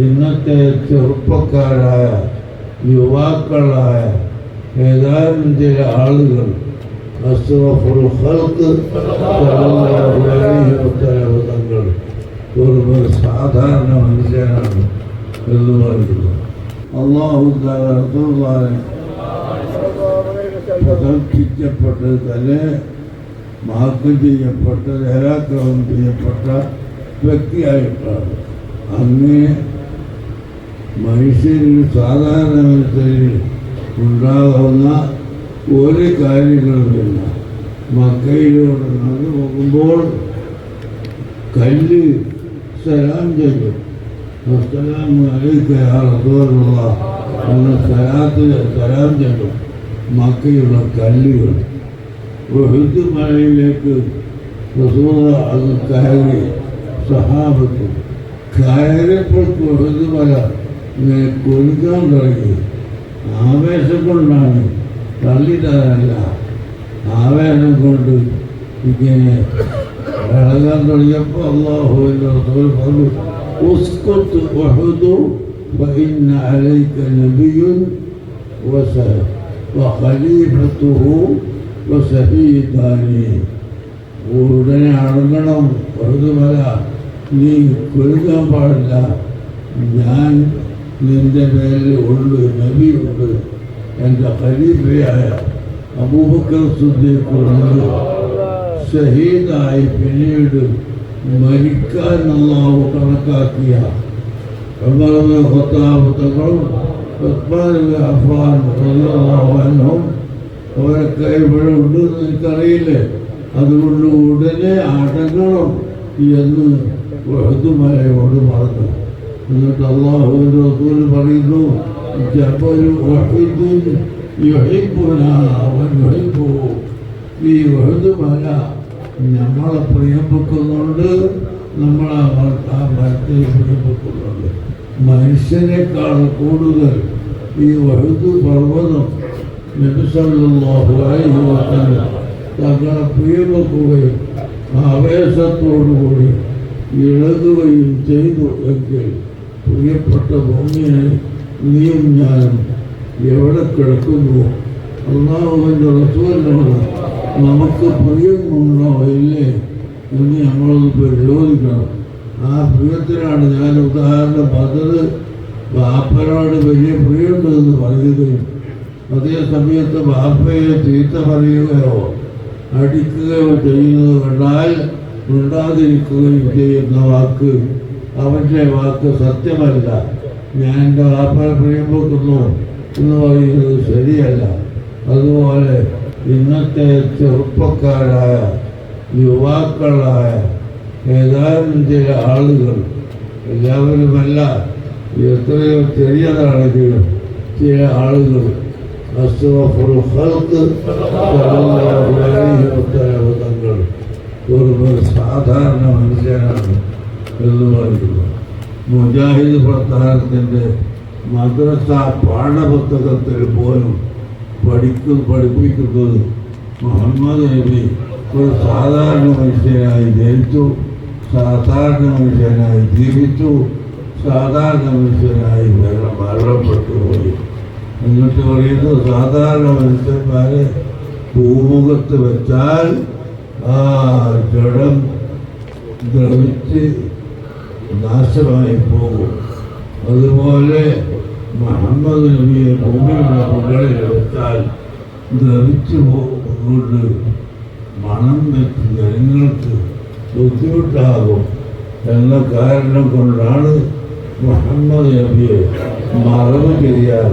ഇന്നത്തെ ചെറുപ്പക്കാരായ യുവാക്കളായ ഏതാനും ചില ആളുകൾ അസ്റഫുൽ ഖൽഖ് സല്ലല്ലാഹു അലൈഹി വസല്ലം തങ്ങൾ ഒരു സാധാരണ മനുഷ്യനാണ് എന്ന് പറയുന്നു. അള്ളാഹു തആല റസൂലുള്ളാഹിനെ പ്രകൽപ്പിക്കപ്പെട്ടത് തന്നെ മാർക്കം ചെയ്യപ്പെട്ട നേരാക്രമം ചെയ്യപ്പെട്ട വ്യക്തിയായിട്ടാണ്. അങ്ങനെ മനുഷ്യരിൽ സാധാരണ മനുഷ്യരിൽ ഉണ്ടാകുന്ന ഒരു കാര്യങ്ങളുമില്ല. മക്കയിലൂടെ നടന്നു പോകുമ്പോൾ കല്ല് സലാം ചെയ്യും. അസ്സലാം അലൈക്ക യാ റസൂലുള്ളാഹ് എന്ന സലാത്ത് സലാം ചെയ്യും. മക്കയുള്ള കല്ലുകൾ. ഉഹുദ് മലയിലേക്ക് അത് കയറി സഹാബത്ത് കയറിയപ്പോൾ ഉഹുദ് മല ഇങ്ങനെ കൊഴുക്കാൻ തുടങ്ങി ആവേശം കൊണ്ടാണ് തള്ളിത്തരല്ല ആവേശം കൊണ്ട് ഇങ്ങനെ ഇളകാൻ തുടങ്ങിയപ്പോൾ അള്ളാഹുവിൻ്റെ റസൂൽ പറഞ്ഞു ഉസ്കുത്ത് ഉഹുദു فإن عليك نبي وسلام وخليفته وسفيدان ഉടനെ അടങ്ങണം വെറുതുമല നീ കൊഴുകാൻ പാടില്ല ഞാൻ നിന്റെ മേലിൽ ഉണ്ട് നബിയുണ്ട് എന്റെ ഹരീഫയായ അബൂബക്കർ സുദ്ദീഖുണ്ട് ഷഹീദായി പിന്നീട് മരിക്കാൻ അള്ളാഹു കണക്കാക്കിയ ഖത്താബ് തങ്ങളും അഫ്ഗാൻ അൻഹും അവരൊക്കെ ഇവിടെ ഉണ്ടെന്ന് എനിക്കറിയില്ലേ? അതുകൊണ്ട് ഉടനെ അടങ്ങണം എന്ന് ഹൃദുമലയോട് പറഞ്ഞു എന്നിട്ട് അള്ളാഹുവിന്റെ റസൂൽ പറയുന്നു ഈ വഹദുമല നമ്മളെ പ്രിയപ്പെക്കുന്നുണ്ട് നമ്മളെ മരത്തെ പ്രിയപ്പെക്കുന്നുണ്ട് മനുഷ്യനേക്കാൾ കൂടുതൽ ഈ വഴുതു പർവതം നബിസല്ലാഹു അലൈഹി വസല്ലം തങ്ങളെ പ്രിയമെക്കുകയും ആവേശത്തോടുകൂടി ഇളകുകയും ചെയ്തു എങ്കിൽ പ്രിയപ്പെട്ട ഭൂമിയായി നീയും ഞാനും എവിടെ കിടക്കുന്നു? അള്ളാഹുവിന്റെ റസൂലിനോട് നമുക്ക് പ്രിയമുണ്ടോ ഇല്ലേ. എന്ന് ഞങ്ങളത് പരിശോധിക്കണം ആ പ്രിയത്തിനാണ് ഞാൻ ഉദാഹരണം പറഞ്ഞത്. ബാപ്പനോട് വലിയ പ്രിയമുണ്ടെന്ന് പറയുകയും അതേ സമയത്ത് ബാപ്പയെ ചീത്ത പറയുകയോ അടിക്കുകയോ ചെയ്യുന്നത് കണ്ടാൽ മിണ്ടാതിരിക്കുകയും ചെയ്യുന്ന വാക്ക് അവന്റെ വാക്ക് സത്യമല്ല. ഞാൻ എന്റെ വാപ്പയെ പ്രിയം വെക്കുന്നു എന്ന് പറയുന്നത് ശരിയല്ല. അതുപോലെ ഇന്നത്തെ ചെറുപ്പക്കാരായ യുവാക്കളായ ഏതാനും ചില ആളുകൾ എല്ലാവരുമല്ല എത്രയോ ചെറിയതാണെങ്കിലും ചില ആളുകൾ തങ്ങൾ ഒരു സാധാരണ മനുഷ്യനാണ്. എന്ന് പറയുന്നു മുജാഹിദ് പ്രസ്ഥാനത്തിന്റെ മദ്രസ പാഠപുസ്തകത്തിൽ പോലും പഠിക്കും പഠിപ്പിക്കുന്നത് മുഹമ്മദ് നബി ഒരു സാധാരണ മനുഷ്യനായി ജനിച്ചു സാധാരണ മനുഷ്യനായി ജീവിച്ചു സാധാരണ മനുഷ്യനായി മരണം മരണപ്പെട്ടു പോയി. എന്നിട്ട് പറയുന്നത് സാധാരണ മനുഷ്യന്മാരെ ഭൂമുഖത്ത് വെച്ചാൽ ആ ജഡം ദ്രവിച്ച് നാശമായി പോകും. അതുപോലെ മുഹമ്മദ് നബിയെ ഭൂമിയുടെ മുകളിൽ എടുത്താൽ ദ്രവിച്ചു പോകുന്നത് മണം വെച്ച് ജനങ്ങൾക്ക് ബുദ്ധിമുട്ടാകും. എന്ന കാരണം കൊണ്ടാണ് മുഹമ്മദ് നബിയെ മറവ് ചെയ്യാൻ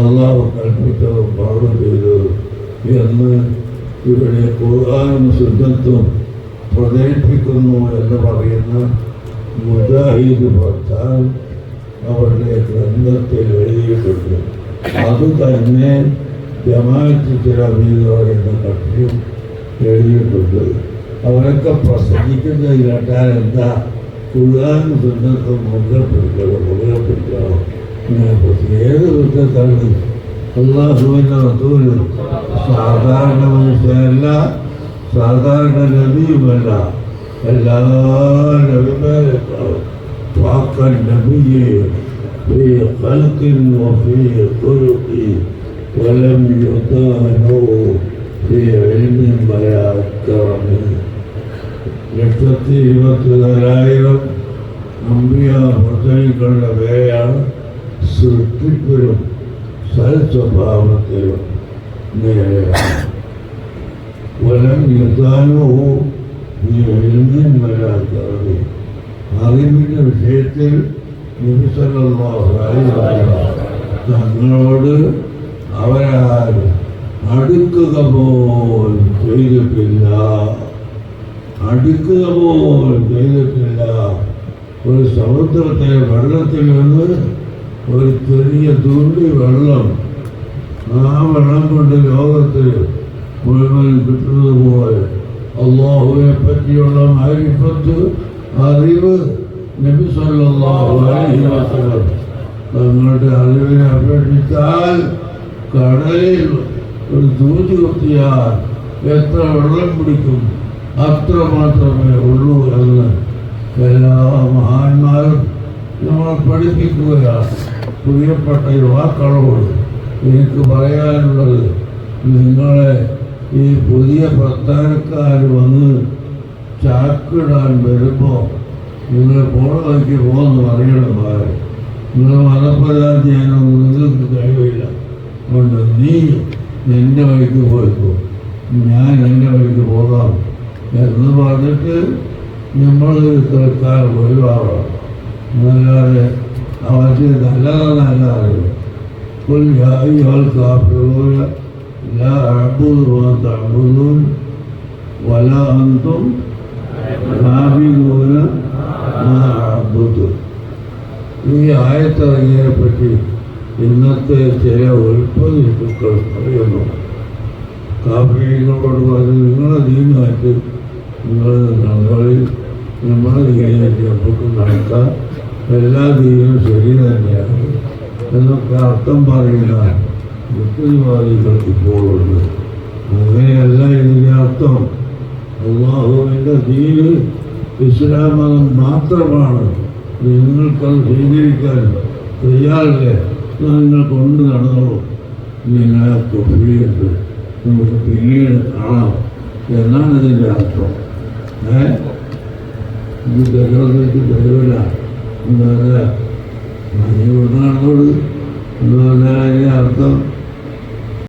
അള്ളാഹു കൽപ്പിച്ചതും മറവ് ചെയ്തത് എന്ന് ഇവിടെ ഖുർആാനും ശുദ്ധത്വം പ്രചരിപ്പിക്കുന്നു എന്ന് പറയുന്ന മുജാഹിദ് പ്രസ്ഥാനം അവരുടെ ഗ്രന്ഥത്തിൽ എഴുതിയിട്ടുണ്ട്. അത് തന്നെ ജമാഅത്ത് പറയുന്ന കക്ഷിയും എഴുതിയിട്ടുണ്ട്. അവരൊക്കെ പ്രസംഗിക്കുന്നത് കേട്ടാൽ എന്താ? ഖുർആാനും സുന്നത്തും മുഖപ്പെടുത്തണം മുഖപ്പെടുത്തണം ഏത് വൃത്തത്താണ് അള്ളാഹുവിന്റെ റസൂൽ സാധാരണ മനുഷ്യനല്ല സാധാരണ നബിയുമല്ല. فلا نبي طاق النبي في خلق وفي خلق ولم يطاعه في علم ولا كرم லட்சத்தி இருபத்தொதாயிரம் அம்பியா பொறுத்தனை கொண்ட வேளாண் சுருத்தி பெறும் சரஸ்வபாவத்திலும் உலகம் இருந்தாலும் വരാത്തത് അറിവിൻ്റെ വിഷയത്തിൽ നിമിഷങ്ങളായി തങ്ങളോട് അവരാരും അടുക്കുക പോലും ചെയ്തിട്ടില്ല അടുക്കുക പോലും ചെയ്തിട്ടില്ല ഒരു സമുദ്രത്തെ വെള്ളത്തിൽ നിന്ന് ഒരു ചെറിയ തുള്ളി വെള്ളം ആ വെള്ളം കൊണ്ട് ലോകത്തിൽ മുഴുവൻ കിട്ടുന്നത് പോലെ അള്ളാഹുവെ പറ്റിയുള്ള മാരിഫത്ത് അറിവ് നബി സല്ലല്ലാഹു അലൈഹി വസല്ലം തങ്ങളുടെ അറിവിനെ അപേക്ഷിച്ചാൽ കടലിൽ ഒരു സൂചി കുത്തിയാൽ എത്ര വെള്ളം പിടിക്കും അത്ര മാത്രമേ ഉള്ളൂ എന്ന് എല്ലാ മഹാന്മാരും നമ്മളെ പഠിപ്പിക്കുകയാണ്. പ്രിയപ്പെട്ട യുവാക്കളോട് എനിക്ക് പറയാനുള്ളത് നിങ്ങളെ ഈ പുതിയ പ്രസ്ഥാനക്കാർ വന്ന് ചാക്കിടാൻ വരുമ്പോൾ നിങ്ങൾ പോളോയ്ക്ക് പോകുന്ന അറിയണം ഭാര്യ. നിങ്ങൾ മതപ്രധാനം ചെയ്യാനൊന്നും നിങ്ങൾക്ക് കഴിവില്ല. അതുകൊണ്ട് നീ എന്റെ വഴിക്ക് പോയിപ്പോ ഞാൻ എന്റെ വഴിക്ക് പോകാം എന്ന് പറഞ്ഞിട്ട് നമ്മൾ തൽക്കാലം ഒഴിവാകണം എന്നല്ലാതെ അവർക്ക് നല്ലതാണ് അല്ലാതെ ഒരു ജാതി ആൾക്കാർ لا أعبد ما تعبدون ولا أنتم عابدون ما أعبد ഈ ആയത്തിറങ്ങിയതിനെ പറ്റി ഇന്നത്തെ ചില ഉൽപ്പതിഷ്ടുക്കൾ പറയുന്നു കാഫികളോട് പറഞ്ഞ് നിങ്ങളെ ദീനമായിട്ട് നിങ്ങൾ ഞങ്ങളിൽ നമ്മളെ ദീനായിട്ട് നമുക്ക് നടക്കാം എല്ലാ ദീനും ശരി തന്നെയാണ് എന്നൊക്കെ അർത്ഥം പറയുന്ന മുസ്ലിംവാദികൾ ഇപ്പോഴുണ്ട് അങ്ങനെയല്ല ഇതിന്റെ അർത്ഥം. അള്ളാഹുവിന്റെ ദീന് ഇസ്ലാം മതം മാത്രമാണ്. നിങ്ങൾക്കത് സ്വീകരിക്കാൻ തയ്യാറില്ല. നിങ്ങൾ കൊണ്ട് നടന്നോളൂ. നിങ്ങളെ തൊഴിലിട്ട് നമുക്ക് പിന്നീട് കാണാം. എന്നാണ് ഇതിന്റെ അർത്ഥം. ഏ? ഇത് കേരളത്തിലേക്ക് തരൂല എന്താ പറയുക നടന്നോട് എന്താ പറഞ്ഞാൽ അതിന്റെ അർത്ഥം?